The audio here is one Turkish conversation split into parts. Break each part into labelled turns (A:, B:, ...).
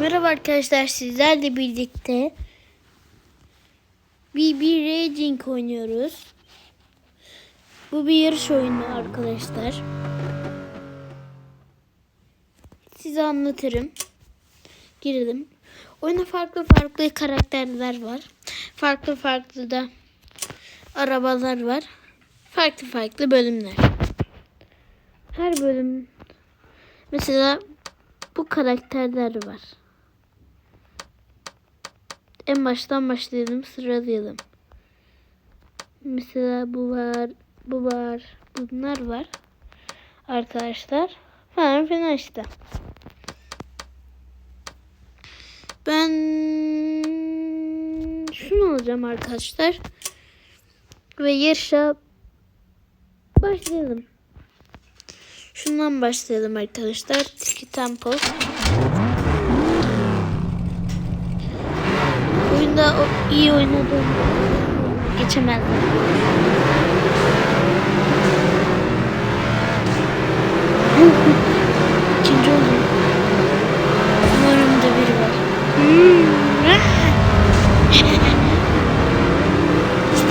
A: Merhaba arkadaşlar sizlerle birlikte BB Racing oynuyoruz. Bu bir yarış oyunu arkadaşlar. Size anlatırım. Girelim. Oyunda farklı farklı karakterler var. Farklı farklı da arabalar var. Farklı farklı bölümler. Her bölüm mesela bu karakterler var. En baştan başlayalım, sıralayalım. Mesela bu var, bu var, bunlar var. Arkadaşlar. Falan filan işte. Ben şunu alacağım arkadaşlar. Ve yarışa başlayalım. Şundan başlayalım arkadaşlar. Tiki Tempo. Oyunda o iyi oynadığım geçemezdim. İkinci oldum. Umarım da biri var. Hmm.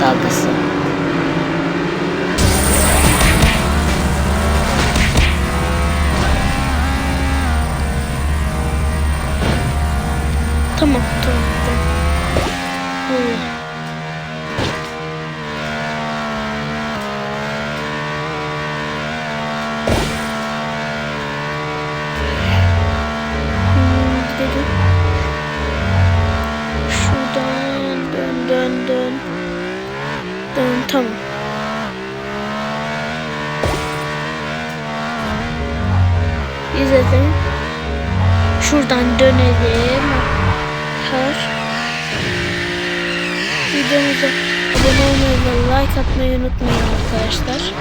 A: Dalgası. İzledim. Şuradan dönelim. Her videomuza abone olmayı ve like atmayı unutmayın arkadaşlar.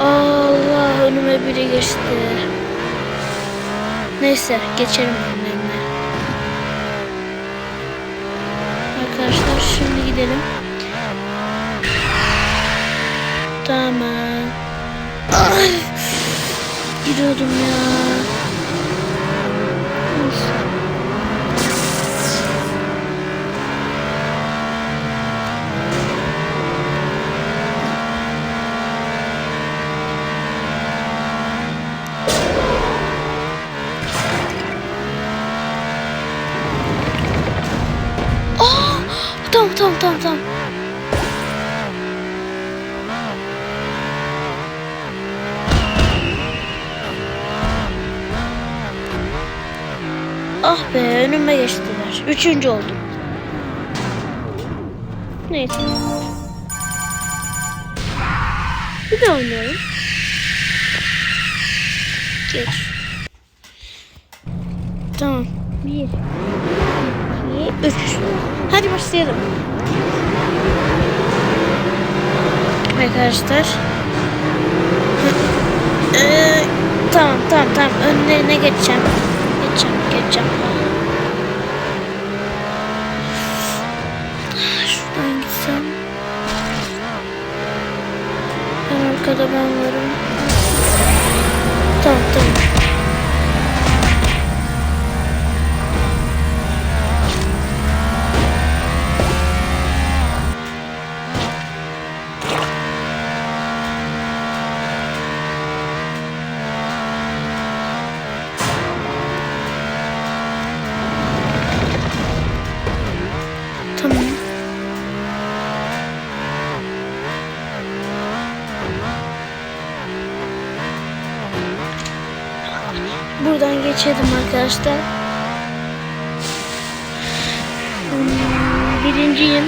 A: Allah önüme biri geçti. Neyse geçelim önlerine. Arkadaşlar şimdi gidelim. Tamam. Ay, gidiyordum ya. Neyse. Aa, tamam tamam tamam tamam. Ah be önüme geçtiler. Üçüncü oldum. Neyse. Bir de oynayalım. Geç. Tamam. Bir. iki, Üç. Hadi başlayalım. Arkadaşlar. Ee, tamam tamam tamam. Önlerine geçeceğim. Geçeceğim. Şuradan gitsem. En arkada ben varım. Tamam. Tamam. Geçelim arkadaşlar. Hmm, birinciyim.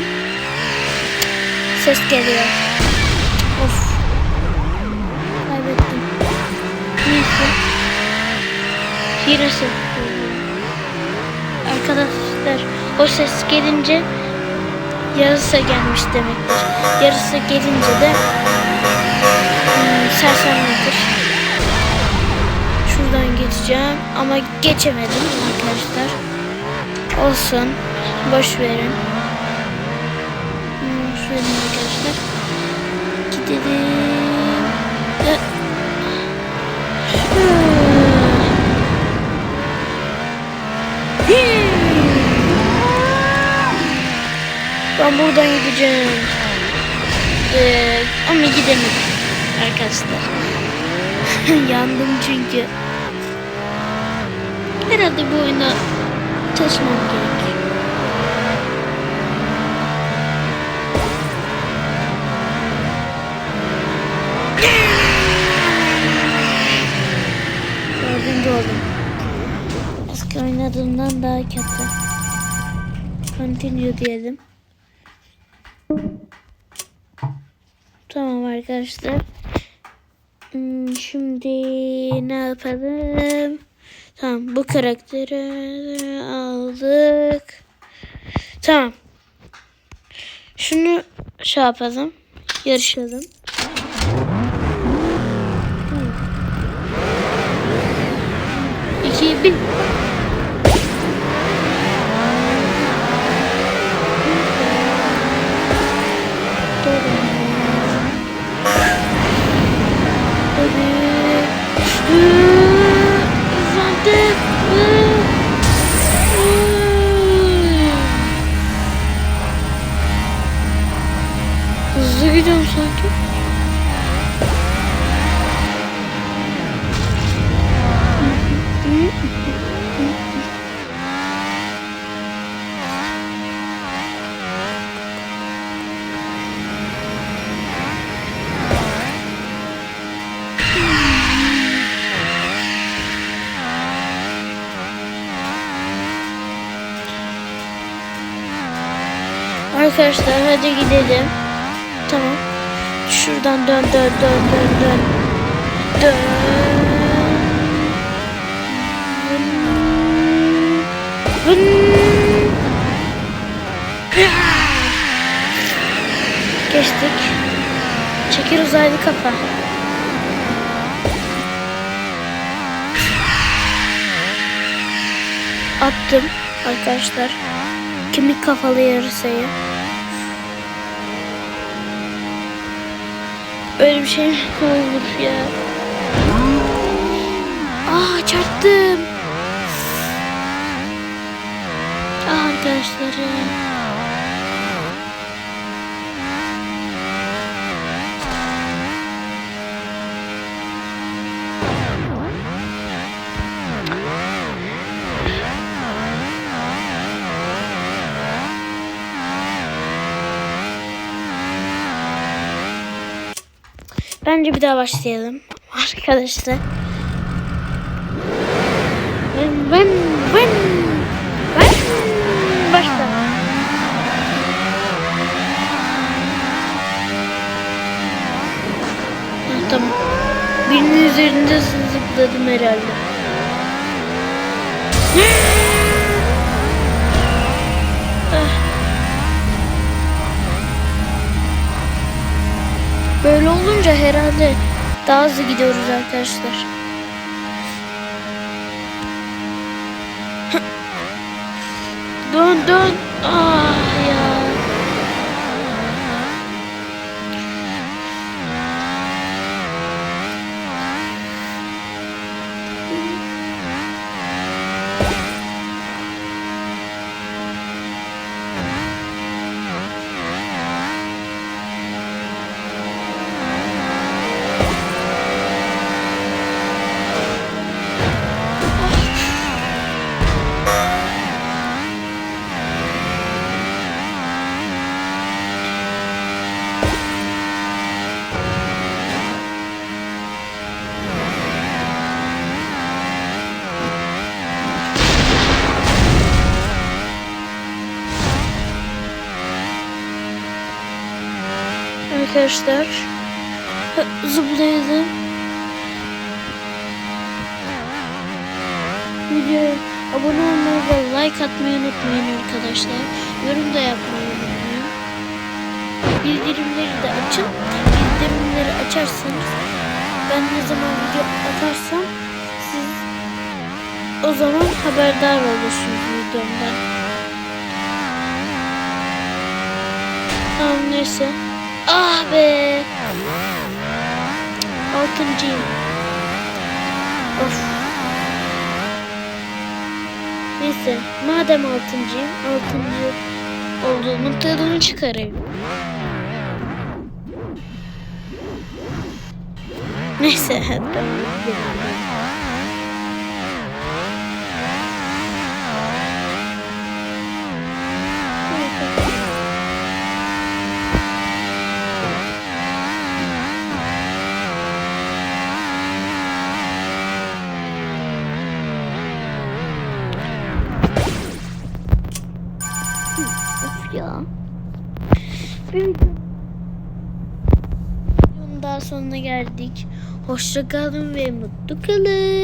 A: Ses geliyor. Of. Kaybettim. Neyse. Hirası. Arkadaşlar o ses gelince yarısı gelmiş demektir. Yarısı gelince de hmm, sersemletir atacağım ama geçemedim arkadaşlar. Olsun. Boş verin. Hmm, Şöyle arkadaşlar. Gidelim. Ben buradan gideceğim. Ee, ama gidemedim arkadaşlar. Yandım çünkü. Herhalde bu oyuna çalışmam gerek. Dördüncü oldum. Eski oynadığımdan daha kötü. Continue diyelim. Tamam arkadaşlar. Hmm, Şimdi ne yapalım? Tamam bu karakteri aldık. Tamam. Şunu şey yapalım. Yarışalım. İki, bir. Hızlı gidiyorum sanki. Arkadaşlar hadi gidelim. Tamam. Şuradan dön dön dön dön dön. Dön. Vın. Geçtik. Çekir uzaylı kafa. Attım arkadaşlar. Kemik kafalı yarısayı. Öyle bir şey mi olur ya? Aa çarptım. Ah arkadaşlarım. Bence bir daha başlayalım. Arkadaşlar. Ben ben ben ben başla. Tamam. Birinin üzerinde zıpladım herhalde. Böyle olunca herhalde daha hızlı gidiyoruz arkadaşlar. dön dön. Arkadaşlar zıplayalım. Video abone olmayı ve like atmayı unutmayın arkadaşlar. Yorum da yapmayı unutmayın. Bildirimleri de açın. Bildirimleri açarsanız ben ne zaman video atarsam siz o zaman haberdar olursunuz videomdan. Tamam neyse. Ah be. Altıncıyım. Of. Neyse. Madem altıncıyım. Altıncı olduğumun tadını çıkarayım. Neyse hatta geldik. Hoşça kalın ve mutlu kalın.